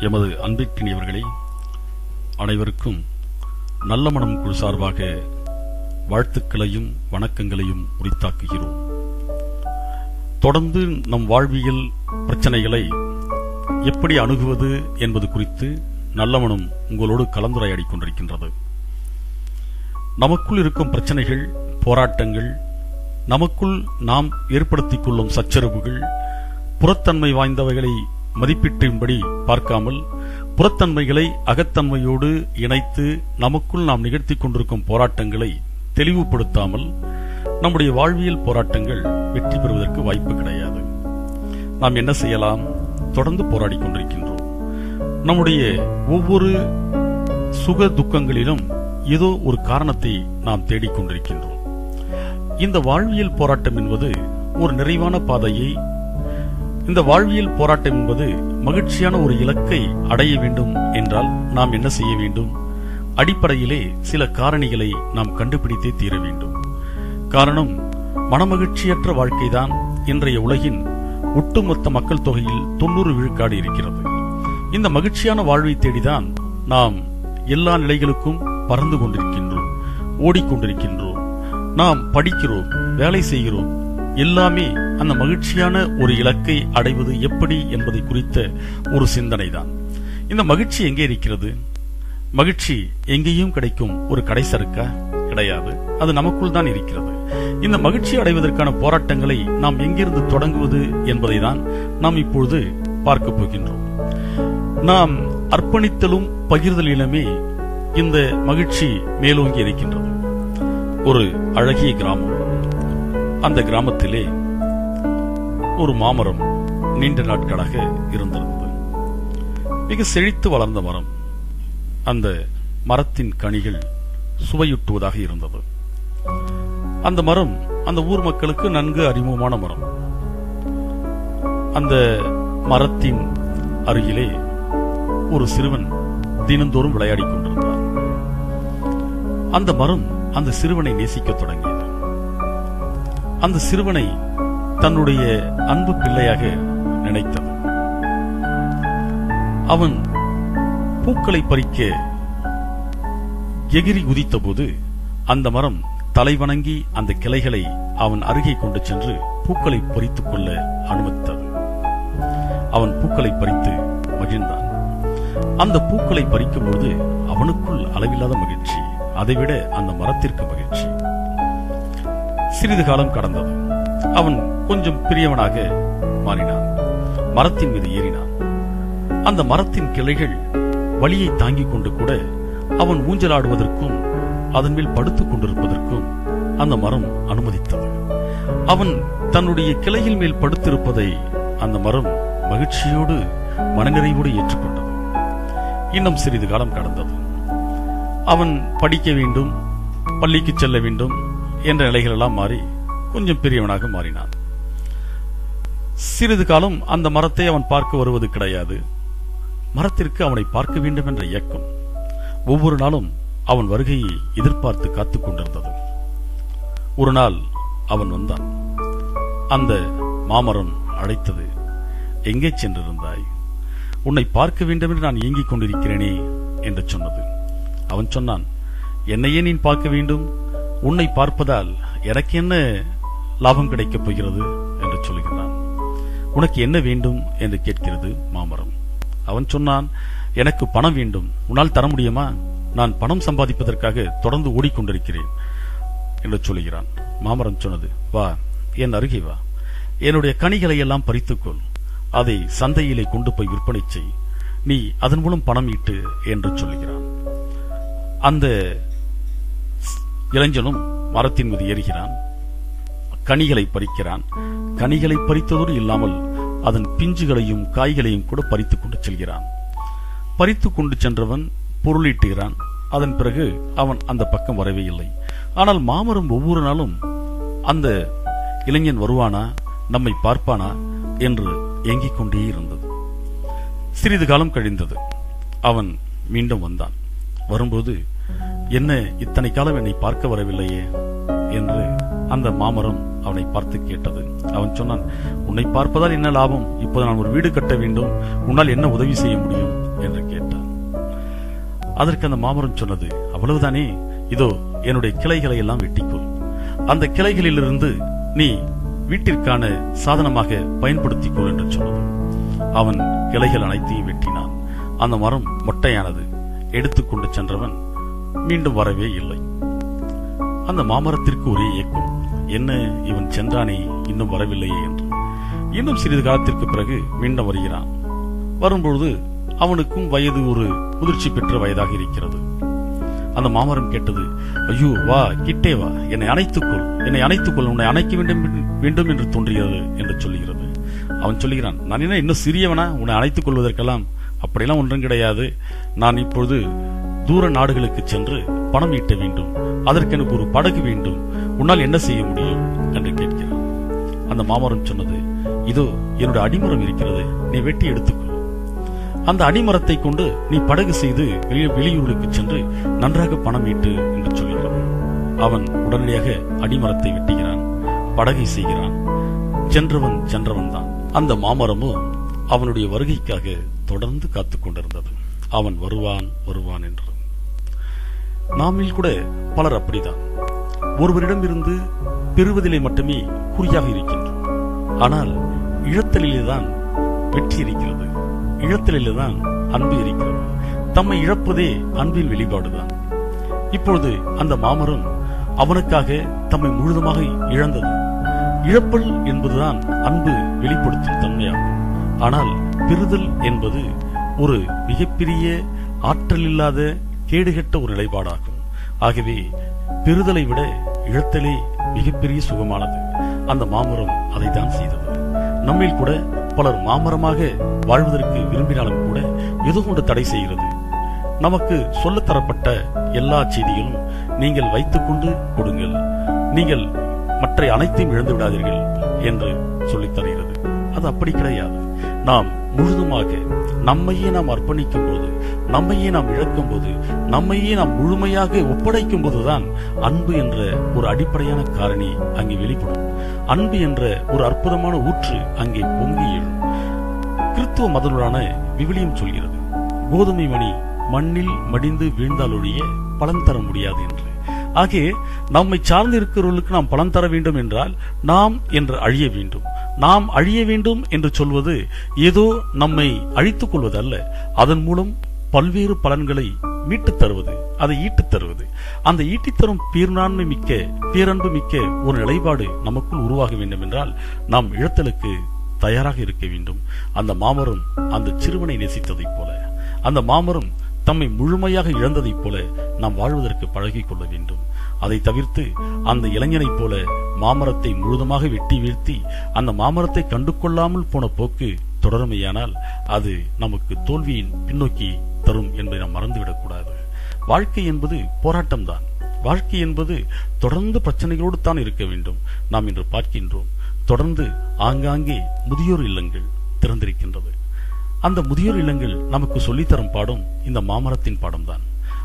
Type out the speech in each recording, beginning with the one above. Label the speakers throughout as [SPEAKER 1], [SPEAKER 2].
[SPEAKER 1] எமது அன்பிற்கினியவர்களே அனைவருக்கும் நல்ல மனம் குழு சார்பாக வாழ்த்துக்களையும் வணக்கங்களையும் உரித்தாக்குகிறோம். தொடர்ந்து நம் வாழ்வியல் பிரச்சனைகளை எப்படி அணுகுவது என்பது குறித்து நல்ல மனம் உங்களோடு கலந்துரையாடி கொண்டிருக்கின்றது. நமக்குள் இருக்கும் பிரச்சனைகள் போராட்டங்கள் நமக்குள் நாம் ஏற்படுத்திக் கொள்ளும் சச்சரவுகள் புறத்தன்மை வாய்ந்தவைகளை மதிப்பீட்டின்படி பார்க்காமல் புறத்தன்மைகளை அகத்தன்மையோடு இணைத்து நமக்குள் நாம் நிகழ்த்திக் கொண்டிருக்கும் போராட்டங்களை தெளிவுபடுத்தாமல் நம்முடைய வாழ்வியல் போராட்டங்கள் வெற்றி பெறுவதற்கு வாய்ப்பு கிடையாது. நாம் என்ன செய்யலாம்? தொடர்ந்து போராடிக் கொண்டிருக்கின்றோம். நம்முடைய ஒவ்வொரு சுக துக்கங்களிலும் ஏதோ ஒரு காரணத்தை நாம் தேடிக்கொண்டிருக்கின்றோம் இந்த வாழ்வியல் போராட்டம் என்பது ஒரு நிறைவான பாதையை இந்த வாழ்வியல் போராட்டம் என்பது மகிழ்ச்சியான ஒரு இலக்கை அடைய வேண்டும் என்றால் நாம் என்ன செய்ய வேண்டும்? அடிப்படையிலே சில காரணிகளை நாம் கண்டுபிடித்தே தீர வேண்டும். காரணம் மனமகிழ்ச்சியற்ற வாழ்க்கைதான் இன்றைய உலகின் ஒட்டுமொத்த மக்கள் தொகையில் தொண்ணூறு விழுக்காடு இருக்கிறது. இந்த மகிழ்ச்சியான வாழ்வை தேடிதான் நாம் எல்லா நிலைகளுக்கும் பறந்து கொண்டிருக்கின்றோம் ஓடிக்கொண்டிருக்கின்றோம். நாம் படிக்கிறோம் வேலை செய்கிறோம் எல்லாமே அந்த மகிழ்ச்சியான ஒரு இலக்கை அடைவது எப்படி என்பதை குறித்த ஒரு சிந்தனை தான் இந்த மகிழ்ச்சி எங்கே இருக்கிறது? மகிழ்ச்சி எங்கேயும் கிடைக்கும் ஒரு கடை சறுக்கா கிடையாது. அது நமக்குள் தான் இருக்கிறது. இந்த மகிழ்ச்சி அடைவதற்கான போராட்டங்களை நாம் எங்கிருந்து தொடங்குவது என்பதை தான் நாம் இப்பொழுது பார்க்க போகின்றோம். நாம் அர்ப்பணித்தலும் பகிர்தலிலுமே இந்த மகிழ்ச்சி மேலோங்கி இருக்கின்றது. ஒரு அழகிய கிராமம். அந்த கிராமத்திலே ஒரு மாமரம் நீண்ட நாட்களாக இருந்திருந்தது. மிக செழித்து வளர்ந்த மரம். அந்த மரத்தின் கனிகள் சுவையூட்டுவதாக இருந்தது. அந்த மரம் அந்த ஊர் மக்களுக்கு நன்கு அறிமுகமான மரம். அந்த மரத்தின் அருகிலே ஒரு சிறுவன் தினந்தோறும் விளையாடிக் கொண்டிருந்தார் அந்த மரம் அந்த சிறுவனை நேசிக்கத் தொடங்கியது. அந்த சிறுவனை தன்னுடைய அன்பு பிள்ளையாக நினைத்தது அவன் பூக்களை பறிக்க எகிரி உதித்தபோது அந்த மரம் தலைவணங்கி அந்த கிளைகளை அவன் அருகே கொண்டு சென்று பூக்களை பறித்துக் கொள்ள அனுமதித்தது அவன் பூக்களை பறித்து மகிழ்ந்தான். அந்த பூக்களை பறிக்கும்போது அவனுக்குள் அளவில்லாத மகிழ்ச்சி அதைவிட அந்த மரத்திற்கு மகிழ்ச்சி. சிறிது காலம் கடந்தது அவன் கொஞ்சம் பெரியவனாக மாறினான். மரத்தின் மீது ஏறினான். அந்த மரத்தின் கிளைகள் வலியை தாங்கிக் கொண்டு கூட அவன் ஊஞ்சலாடுவதற்கும் அதன் மேல் படுத்துக் கொண்டிருப்பதற்கும் அந்த மரம் அனுமதித்தது. அவன் தன்னுடைய கிளையின் மேல் படுத்திருப்பதை அந்த மரம் மகிழ்ச்சியோடு மனநிறைவோடு ஏற்றுக்கொண்டது. இன்னும் சிறிது காலம் கடந்தது. அவன் படிக்க வேண்டும் பள்ளிக்கு செல்ல வேண்டும் என்ற நிலைகளெல்லாம் மாறி கொஞ்சம் பெரியவனாக மாறினான். சிறிது காலம் அந்த மரத்தை அவன் பார்க்க வருவது கிடையாது. மரத்திற்கு அவனை பார்க்க வேண்டும் என்ற இயக்கம் ஒவ்வொரு நாளும் அவன் வருகையை எதிர்பார்த்து காத்துக் கொண்டிருந்தது. ஒரு நாள் அவன் வந்தான். அந்த மாமரம் அழைத்தது எங்கே சென்றிருந்தாய்? உன்னை பார்க்க வேண்டும் என்று நான் இயங்கிக் கொண்டிருக்கிறேனே என்று சொன்னது. அவன் சொன்னான் என்னையே நீ பார்க்க வேண்டும். உன்னை பார்ப்பதால் எனக்கு என்ன லாபம் கிடைக்கப் போகிறது என்று சொல்கிறான். உனக்கு என்ன வேண்டும் என்று கேட்கிறது மாமரம். அவன் சொன்னான் எனக்கு பணம் வேண்டும். உன்னால் தர முடியுமா? நான் பணம் சம்பாதிப்பதற்காக தொடர்ந்து ஓடிக்கொண்டிருக்கிறேன் என்று சொல்கிறான். மாமரம் சொன்னது வா என் அருகே வா. என்னுடைய கனிகளை எல்லாம் பறித்துக்கொள். அதை சந்தையிலே கொண்டு போய் விற்பனை செய். நீ அதன் மூலம் பணம் ஈட்டு என்று சொல்லுகிறான் அந்த இளைஞனும் மரத்தின் மீது ஏறுகிறான். கனிகளை பறிக்கிறான். கனிகளை பறித்ததோடு இல்லாமல் அதன் பிஞ்சுகளையும் காய்களையும் கூட பறித்துக் கொண்டு செல்கிறான். பறித்துக் கொண்டு சென்றவன் பொருளீட்டுகிறான். அதன் பிறகு அவன் அந்த பக்கம் வரவே இல்லை. ஆனால் மாமரம் ஒவ்வொரு நாளும் அந்த இளைஞன் வருவானா? நம்மை பார்ப்பானா? என்று ஏங்கிக் கொண்டே இருந்தது. சிறிது காலம் கழிந்தது. அவன் மீண்டும் வந்தான். வரும்போது என்ன இத்தனை காலம் என்னை பார்க்க வரவில்லையே என்று அந்த மாமரம் அவனை பார்த்து கேட்டது. அவன் சொன்னான் உன்னை பார்ப்பதால் என்ன லாபம்? இப்போது நான் ஒரு வீடு கட்ட வேண்டும். உன்னால் என்ன உதவி செய்ய முடியும்? என்று கேட்டான். அதற்கு அந்த மாமரம் சொன்னது அவ்வளவுதானே? இதோ என்னுடைய கிளைகளை எல்லாம் வெட்டிக்கொள். அந்த கிளைகளிலிருந்து நீ வீட்டிற்கான சாதனமாக பயன்படுத்திக்கொள் என்று சொன்னது. அவன் கிளைகள் அனைத்தையும் வெட்டினான். அந்த மரம் மொட்டையானது. எடுத்துக்கொண்டு சென்றவன் மீண்டும் வரவே இல்லை. அந்த மாமரத்திற்கு ஒரே இயக்கம் என்ன இவன் சென்றானே இன்னும் வரவில்லையே என்று. இன்னும் சிறிது காலத்திற்கு பிறகு மீண்டும் வருகிறான். வரும்பொழுது அவனுக்கும் வயது ஒரு முதிர்ச்சி பெற்ற வயதாக இருக்கிறது. அந்த மாமரம் கேட்டது ஐயோ வா கிட்டே வா என்னை அணைத்துக்கொள் என்னை அணைத்துக்கொள் உன்னை அணைக்க வேண்டும் வேண்டும் என்று தோன்றுகிறது என்று சொல்லுகிறது. அவன் சொல்லுகிறான் நான் என்ன இன்னும் சிறியவனா? உன்னை அணைத்துக் கொள்வதற்கெல்லாம் அப்படியெல்லாம் ஒன்றும் கிடையாது. நான் இப்பொழுது தூர நாடுகளுக்கு சென்று பணம் ஈட்ட வேண்டும் அதற்கு எனக்கு ஒரு படகு வேண்டும். உன்னால் என்ன செய்ய முடியும்? என்று கேட்கிறான். அந்த மாமரம் சொன்னது இதோ என்னுடைய அடிமரம் இருக்கிறது. நீ வெட்டி எடுத்துக்கொள். அந்த அடிமரத்தை கொண்டு நீ படகு செய்து வெளியூர்களுக்கு சென்று நன்றாக பணம் ஈட்டு என்று சொல்கிறான். அவன் உடனடியாக அடிமரத்தை வெட்டுகிறான் படகை செய்கிறான். சென்றவன் சென்றவன் தான். அந்த மாமரமும் அவனுடைய வருகைக்காக தொடர்ந்து காத்துக் கொண்டிருந்தது. அவன் வருவான் வருவான் என்று நாமில் கூட பலர் அப்படிதான். ஒருவரிடமிருந்து பெறுவதிலே மட்டுமே குறியாக இருக்கின்றோம். ஆனால் இழத்தலிலேதான் வெற்றி இருக்கிறது. இழத்தலிலேதான் அன்பு இருக்கிறது. தம்மை இழப்பதே அன்பின் வெளிப்பாடுதான். இப்பொழுது அந்த மாமரம் அவனுக்காக தம்மை முழுதுமாக இழந்தது. இழப்பல் என்பதுதான் அன்பு வெளிப்படுத்தும் தன்மையாகும். ஆனால் பெறுதல் என்பது ஒரு மிகப்பெரிய ஆற்றல் இல்லாத கேடுகெட்ட ஒரு நிலைப்பாடாகும். ஆகவே பெறுதலை விட இழத்தலே மிகப்பெரிய சுகமானது. அந்த மாமரம் அதைத்தான் செய்தது. நம்மில் கூட பலர் மாமரமாக வாழ்வதற்கு விரும்பினாலும் கூட எது கொண்டு தடை செய்கிறது? நமக்கு சொல்லத்தரப்பட்ட எல்லா செய்திகளும் நீங்கள் வைத்துக்கொண்டு கொடுங்கள். நீங்கள் மற்ற அனைத்தையும் இழந்து விடாதீர்கள் என்று சொல்லித் தருகிறது. அது அப்படி கிடையாது. நாம் முழுதுமாக நம்மையே நாம் அர்ப்பணிக்கும் போது நம்மையே நாம் இழக்கும் போது நம்மையே நாம் முழுமையாக ஒப்படைக்கும் போதுதான் அன்பு என்ற ஒரு அடிப்படையான காரணி அங்கே வெளிப்படும். அன்பு என்ற ஒரு அற்புதமான ஊற்று அங்கே பொங்கி எழும். கிறித்துவ மதனூரான விவிலியம் சொல்கிறது கோதுமை மணி மண்ணில் மடிந்து வீழ்ந்தாலொழிய பலன் தர முடியாது என்று. ஆகே நம்மை சார்ந்து இருக்கிறவர்களுக்கு நாம் பலன் தர வேண்டும் என்றால் நாம் என்று அழிய வேண்டும். நாம் அழிய வேண்டும் என்று சொல்வது ஏதோ நம்மை அழித்துக் கொள்வது அல்ல அதன் மூலம் பல்வேறு பலன்களை மீட்டுத் தருவது அதை ஈட்டுத் தருவது. அந்த ஈட்டித் தரும் பீர்நான்மை மிக்க பேரன்பு மிக்க ஒரு நிலைப்பாடு நமக்குள் உருவாக வேண்டும் என்றால் நாம் இழத்தலுக்கு தயாராக இருக்க வேண்டும். அந்த மாமரம் அந்த சிறுவனை நேசித்ததைப் போல. அந்த மாமரம் தம்மை முழுமையாக இழந்ததைப் போல நாம் வாழ்வதற்கு பழகிக் கொள்ள வேண்டும். அதை தவிர்த்து அந்த இளைஞனைப் போல மாமரத்தை முழுதுமாக வெட்டி வீழ்த்தி அந்த மாமரத்தை கண்டு கொள்ளாமல் போன போக்கு தொடருமையானால் அது நமக்கு தோல்வியின் பின்னோக்கி தரும் என்பதை நாம் மறந்துவிடக்கூடாது வாழ்க்கை என்பது போராட்டம்தான். வாழ்க்கை என்பது தொடர்ந்து பிரச்சனைகளோடு தான் இருக்க வேண்டும். நாம் இன்று பார்க்கின்றோம் தொடர்ந்து ஆங்காங்கே முதியோர் இல்லங்கள் திறந்திருக்கின்றது. அந்த முதியோர் இல்லங்கள் நமக்கு சொல்லித்தரும் பாடம் இந்த மாமரத்தின் பாடம்தான்.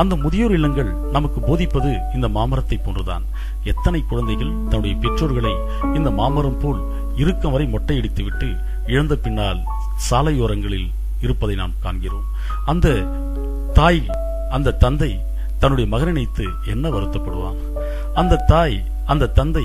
[SPEAKER 1] அந்த முதியோர் இல்லங்கள் நமக்கு போதிப்பது இந்த மாமரத்தை போன்றுதான். எத்தனை குழந்தைகள் தன்னுடைய பெற்றோர்களை இந்த மாமரம் போல் இருக்கும் வரை மொட்டையடித்துவிட்டு இழந்த பின்னால் சாலையோரங்களில் இருப்பதை நாம் காண்கிறோம். அந்த தாய் அந்த தந்தை தன்னுடைய மகனை நினைத்து என்ன வருத்தப்படுவான்? அந்த தாய் அந்த தந்தை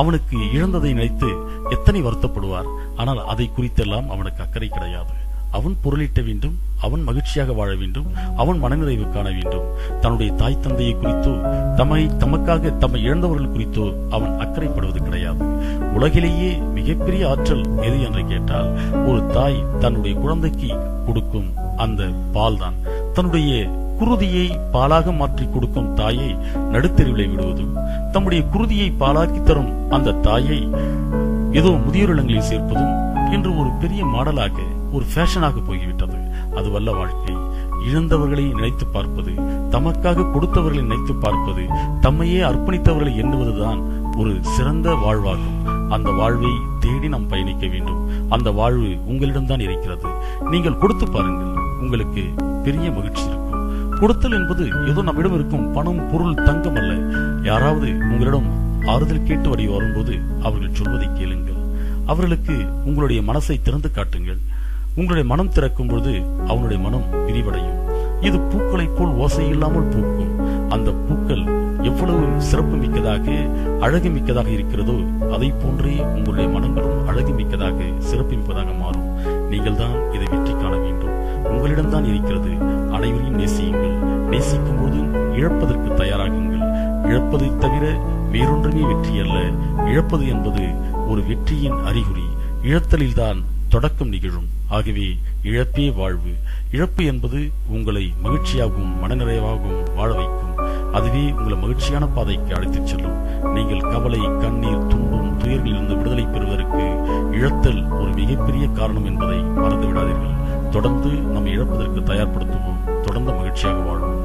[SPEAKER 1] அவனுக்கு இழந்ததை நினைத்து எத்தனை வருத்தப்படுவார்? ஆனால் அதை குறித்தெல்லாம் அவனுக்கு அக்கறை கிடையாது. அவன் பொருளிட்ட வேண்டும் அவன் மகிழ்ச்சியாக வாழ வேண்டும் அவன் மனநிறைவு காண வேண்டும். தன்னுடைய தாய் தந்தையை குறித்தோ தம்மை தமக்காக தம்மை இழந்தவர்கள் குறித்தோ அவன் அக்கறைப்படுவது கிடையாது. உலகிலேயே மிகப்பெரிய ஆற்றல் எது என்று கேட்டால் ஒரு தாய் தன்னுடைய குழந்தைக்கு கொடுக்கும் அந்த பால் தான் தன்னுடைய குருதியை பாலாக மாற்றி கொடுக்கும் தாயை நடுத்தெருவிலை விடுவதும் தம்முடைய குருதியை பாலாக்கி தரும் அந்த தாயை ஏதோ முதியோர் இல்லங்களில் சேர்ப்பதும் என்று ஒரு பெரிய மாடலாக ஒரு ஃபேஷனாக போய்விட்டது. அதுவல்ல வாழ்க்கை. இழந்தவர்களை நினைத்து பார்ப்பது தமக்காக கொடுத்தவர்களை நினைத்து பார்ப்பது தம்மையே அர்ப்பணித்தவர்களை எண்ணுவதுதான் ஒரு சிறந்த வாழ்வாகும். அந்த வாழ்வை தேடி நாம் பயணிக்க வேண்டும். அந்த வாழ்வு உங்களிடம்தான் இருக்கிறது. நீங்கள் கொடுத்து பாருங்கள். உங்களுக்கு பெரிய மகிழ்ச்சி இருக்கும். கொடுத்தல் என்பது ஏதோ நம்மிடம் இருக்கும் பணம் பொருள் தங்கம் அல்ல. யாராவது உங்களிடம் ஆறுதல் கேட்டு வரை வரும்போது அவர்கள் சொல்வதை கேளுங்கள். அவர்களுக்கு உங்களுடைய மனசை திறந்து காட்டுங்கள். உங்களுடைய மனம் திறக்கும் பொழுது அவனுடைய மனம் விரிவடையும். இது பூக்களைப் போல் ஓசை இல்லாமல் பூக்கும். அந்த பூக்கள் எவ்வளவு சிறப்பு மிக்கதாக அழகு மிக்கதாக இருக்கிறதோ அதை போன்றே உங்களுடைய மனங்களும் அழகு மிக்கதாக சிறப்பு மிக்கதாக மாறும். நீங்கள் தான் இதை வெற்றி காண வேண்டும். உங்களிடம்தான் இருக்கிறது. அனைவரையும் நேசியுங்கள். நேசிக்கும் போது இழப்பதற்கு தயாராகுங்கள். இழப்பதை தவிர வேறொன்றுமே வெற்றி அல்ல. இழப்பது என்பது ஒரு வெற்றியின் அறிகுறி. இழத்தலில்தான் தொடக்கம் நிகழும். ஆகவே இழப்பே வாழ்வு. இழப்பு என்பது உங்களை மகிழ்ச்சியாகவும் மனநிறைவாகவும் வாழ வைக்கும். அதுவே உங்களை மகிழ்ச்சியான பாதைக்கு அழைத்துச் செல்லும். நீங்கள் கவலை கண்ணீர் துன்பம் துயர்களிலிருந்து விடுதலை பெறுவதற்கு இழத்தல் ஒரு மிகப்பெரிய காரணம் என்பதை மறந்து விடாதீர்கள் தொடர்ந்து நம்மை இழப்பதற்கு தயார்படுத்துவோம். தொடர்ந்து மகிழ்ச்சியாக வாழும்